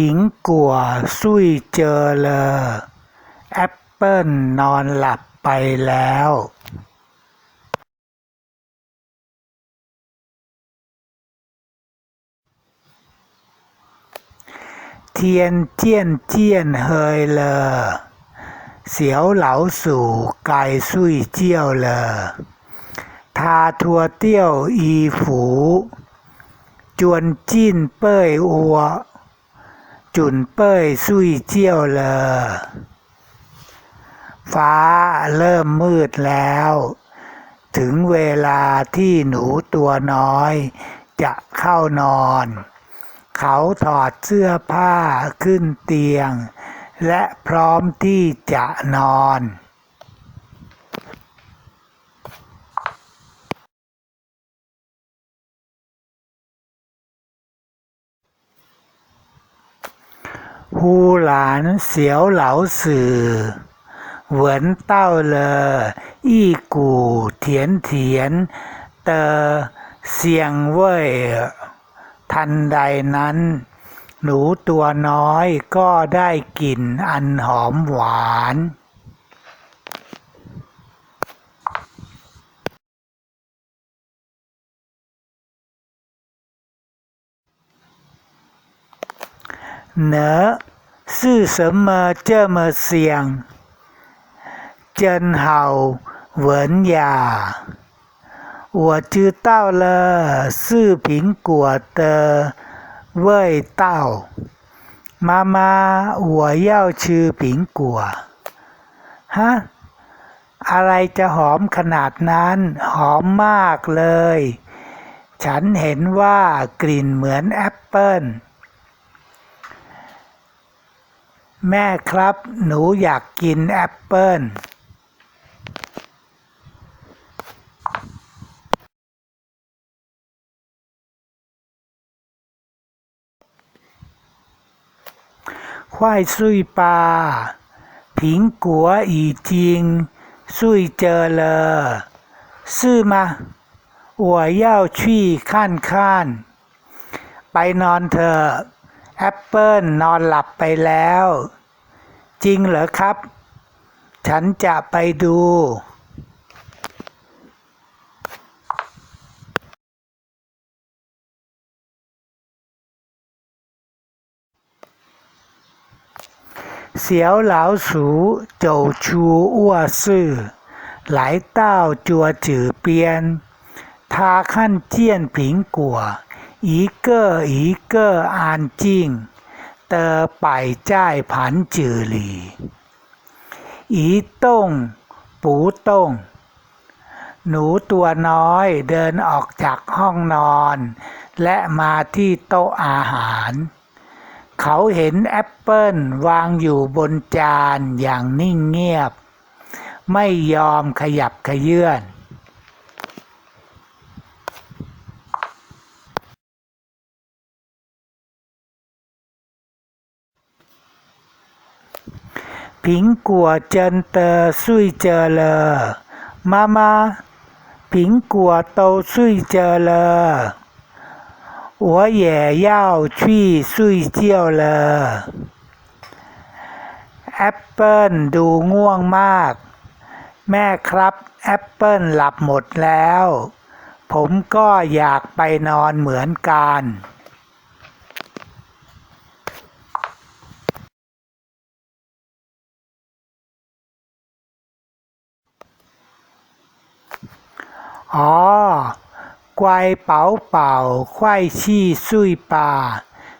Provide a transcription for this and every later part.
ผิงกัวซุยเจอเลอ แอปเปิ้ลนอนหลับไปแล้วเทียนเจียนเจียนเฮยเลอ เสียวเหลาสู่ไก่ซุยเจียวเลอ ทาทัวเตี้ยวอีฝู จวนจิ้นเป้ยอัว จุนเป้ยซุยเจียวเลอ ฟ้าเริ่มมืดแล้ว ถึงเวลาที่หนูตัวน้อย จะเข้านอน เขาถอดเสื้อผ้าขึ้นเตียง และพร้อมที่จะนอน ฮูหลานเสียวเหลาสื่อ เหวินเต้าเลอ อี้กูเถียนเถียน เตอเสียงเว่ยทันใดนั้น หนูตัวน้อยก็ได้กลิ่นอันหอมหวาน呢是什么这么香？真好闻呀！我知道了，是苹果的味道。妈妈，我要吃苹果。ฮะ อะไรจะหอมขนาดนั้น หอมมากเลย ฉันเห็นว่ากลิ่นเหมือนแอปเปิ้ล แม่ครับ หนูอยากกินแอปเปิ้ลควายซุยปลาผิงกัวอีจริง ซุยเจอเลอซื่อมาหัวย้าชี้ข้านข้าน ไปนอนเถอะแอปเปิลนอนหลับไปแล้ว จริงเหรอครับ ฉันจะไปดูเสียวเหลาสูโจชูอ้วซื่อหลายเต้าจัวจื่อเปีาขั้นเจียนผิงกัวอีเกออีเกออาน 的摆在盘子里一动不动หนูตัวน้อยเดินออกจากห้องนอน และมาที่โต๊ะอาหาร เขาเห็นแอปเปิลวางอยู่บนจานอย่างนิ่งเงียบ ไม่ยอมขยับขยื่น 苹果真的睡着了，妈妈，苹果都睡着了，我也要去睡觉了。แอปเปิลดูง่วงมาก แม่ครับแอปเปิลหลับหมดแล้ว ผมก็อยากไปนอนเหมือนกัน อ๋อควายเป๋าเป่าควายชี่ซุยป่า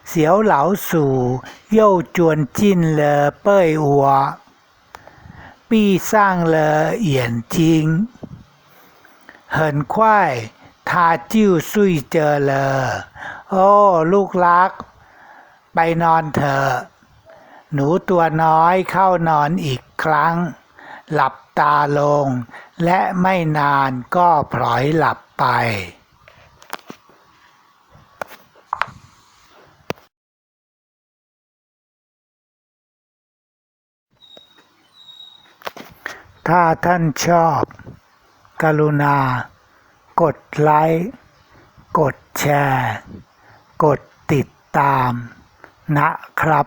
เสีลูกโลอเป้ยอัว ปี้สร้างเลอเอียนจริง เหินควายทาจิ้วซุยเจอเลอโอ้ลูกรัก ไปนอนเถอะ หนูตัวน้อยเข้านอนอีกครั้ง หลับตาลง และไม่นานก็พลอยหลับไป ถ้าท่านชอบ กรุณา กดไลค์ กดแชร์ กดติดตามนะครับ